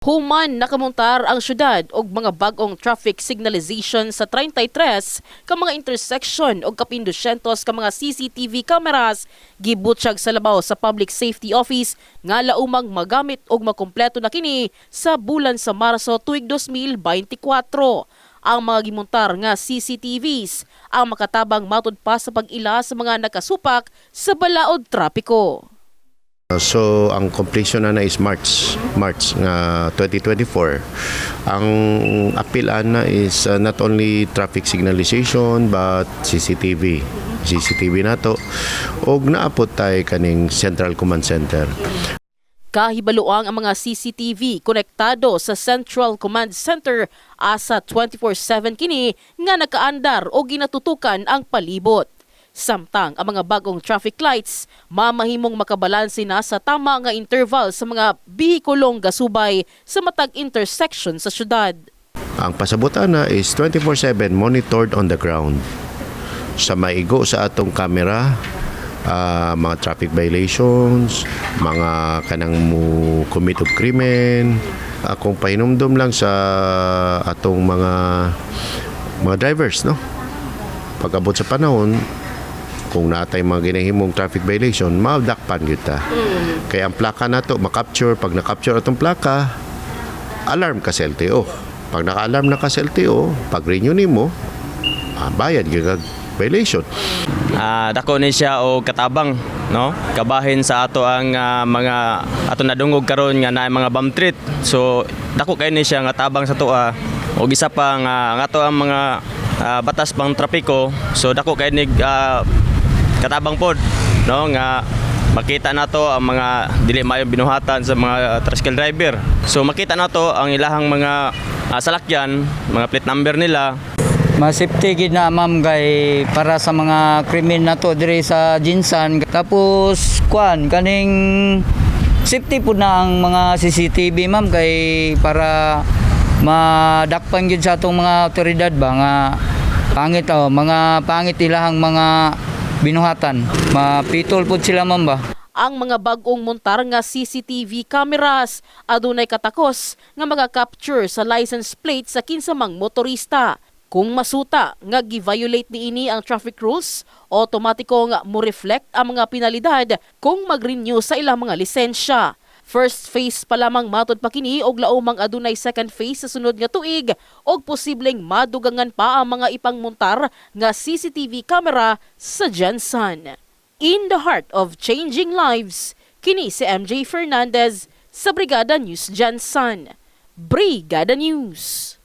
Human nakamontar ang syudad og mga bagong traffic signalization sa 33 ka mga intersection og kapin 200 ka mga CCTV cameras gibutsyag sa labaw sa Public Safety Office nga laumang magamit og makumpleto na kini sa bulan sa Marso tuig 2024 ang mga gimontar nga CCTVs ang makatabang matud pa sa pag-ila sa mga nakasupak sa balaod trapiko. So ang completion na na is March March nga 2024. Ang apilan na is uh, not only traffic signalization but CCTV. CCTV na to. Og naapot tay kaning Central Command Center. Kahibaluang ang mga CCTV konektado sa Central Command Center asa 24/7 kini nga nakaandar o ginatutukan ang palibot. Samtang ang mga bagong traffic lights mamahimong makabalanse na sa tama nga interval sa mga bihikulong gasubay sa matag intersection sa syudad. Ang pasabutan na is 24/7 monitored on the ground. Sa maigo sa atong kamera, ah, mga traffic violations, mga kanang mo commit og krimen, akong pahinumdum lang sa atong mga mga drivers, no? Pag-abot sa panahon, kung natay mga ginahimong traffic violation, mabdakpan gyud ta. Kaya ang plaka na to, makapture, pag nakapture atong plaka, alarm ka sa LTO. Pag naka-alarm na ka sa LTO, pag renew nimo, ah, bayad kag violation. Ah, dako ni siya og katabang no kabahin sa ato ang ah, mga ato nadungog karon nga naay mga bomb threat so dako kay ni siya nga tabang sa tuwa og isa pa nga ang ato ang mga ah, batas pang trapiko so dako kay ni ah, katabang pod no nga makita nato ang mga dili maayo binuhatan sa mga tricycle driver so makita nato ang ilahang mga ah, salakyan mga plate number nila Masipti gid na ma'am kay para sa mga krimen na to diri sa Jinsan. Tapos kwan kaning safety po na ang mga CCTV ma'am kay para madakpan gid sa atong mga otoridad ba nga pangit oh, mga pangit ilahang mga binuhatan. Mapitol po sila ma'am ba. ang mga bagong montar nga CCTV cameras adunay katakos nga maka-capture sa license plate sa kinsamang motorista. Kung masuta nga gi-violate niini ang traffic rules, automatiko nga mo reflect ang mga penalidad kung mag-renew sa ilang mga lisensya. First phase pa lamang matod pa kini og laumang adunay second phase sa sunod nga tuig og posibleng madugangan pa ang mga ipangmontar nga CCTV camera sa Jensen. In the heart of changing lives, kini si MJ Fernandez sa Brigada News Jensen. Brigada News.